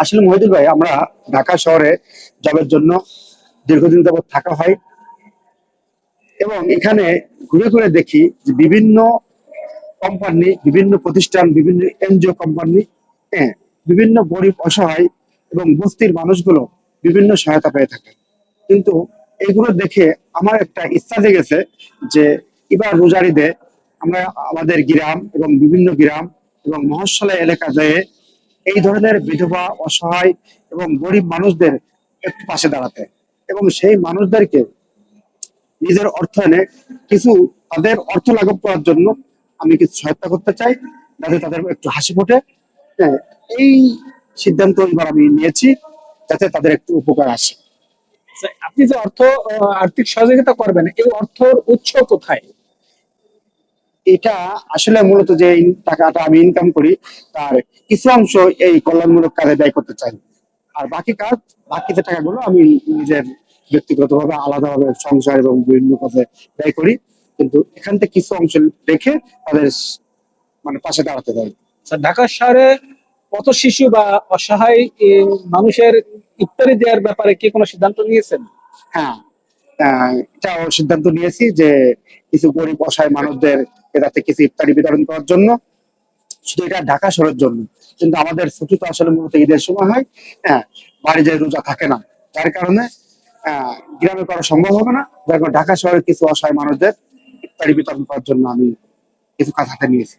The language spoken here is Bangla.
আসলে মহিদুল ভাই, আমরা ঢাকা শহরে জবের জন্য দীর্ঘদিন যাবৎ থাকা হয় এবং এখানে ঘুরে ঘুরে দেখি যে বিভিন্ন কোম্পানি বিভিন্ন প্রতিষ্ঠান, বিভিন্ন এনজিও কোম্পানি হ্যাঁ বিভিন্ন গরিব, অসহায় এবং বস্তির মানুষগুলো বিভিন্ন সহায়তা পেয়ে থাকে। কিন্তু এগুলো দেখে আমার একটা ইচ্ছা জেগেছে যে এবার রোজারিদে আমরা আমাদের গ্রাম এবং বিভিন্ন গ্রাম এবং মহস্বলা এলাকা যেয়ে এই ধরনের বিধবা অসহায় এবং গরিব মানুষদের একটু পাশে দাঁড়াতে। এবং সেই মানুষদেরকে নিজের অর্থায়নে কিছু তাদের অর্থ লাঘব করার জন্য আমি কিছু সহায়তা করতে চাই যাতে তাদের একটু হাসি ফোটে। হ্যাঁ, এই সিদ্ধান্ত এবার আমি নিয়েছি যাতে তাদের একটু উপকার আসে। আচ্ছা, আপনি যে অর্থ আর্থিক সহযোগিতা করবেন এই অর্থর উৎস কোথায়? এটা আসলে মূলত যে টাকাটা আমি ইনকাম করি তার কিছু অংশ এই কল্যাণমূলক কাজে ব্যয় করতে চাই। আর বাকি কাজ বাকি যে টাকাগুলো আমি নিজের ব্যক্তিগতভাবে আলাদাভাবে সংসার এবং বিভিন্ন কাজে ব্যয় করি কিন্তু এখান থেকে কিছু অংশ রেখে তাদের মানে পাশে দাঁড়াতে চাই। আচ্ছা, ঢাকা শহরে কত শিশু বা অসহায় মানুষের ইফতারি দেওয়ার ব্যাপারে কি কোনো সিদ্ধান্ত নিয়েছেন? হ্যাঁ এটাও সিদ্ধান্ত নিয়েছি যে কিছু গরিব অসহায় মানুষদের যাতে কিছু ইফতারি বিতরণ করার জন্য। শুধু এটা ঢাকা শহরের জন্য। কিন্তু আমাদের ছুটি তো আসলে মূলত ঈদের সময় হয়। হ্যাঁ বাড়ি যায় রোজা থাকে না। যার কারণে আহ, গ্রামে করা সম্ভব হবে না। যার ঢাকা শহরের কিছু অসহায় মানুষদের ইফতারি বিতরণ করার জন্য আমি কিছু হাতে নিয়েছি।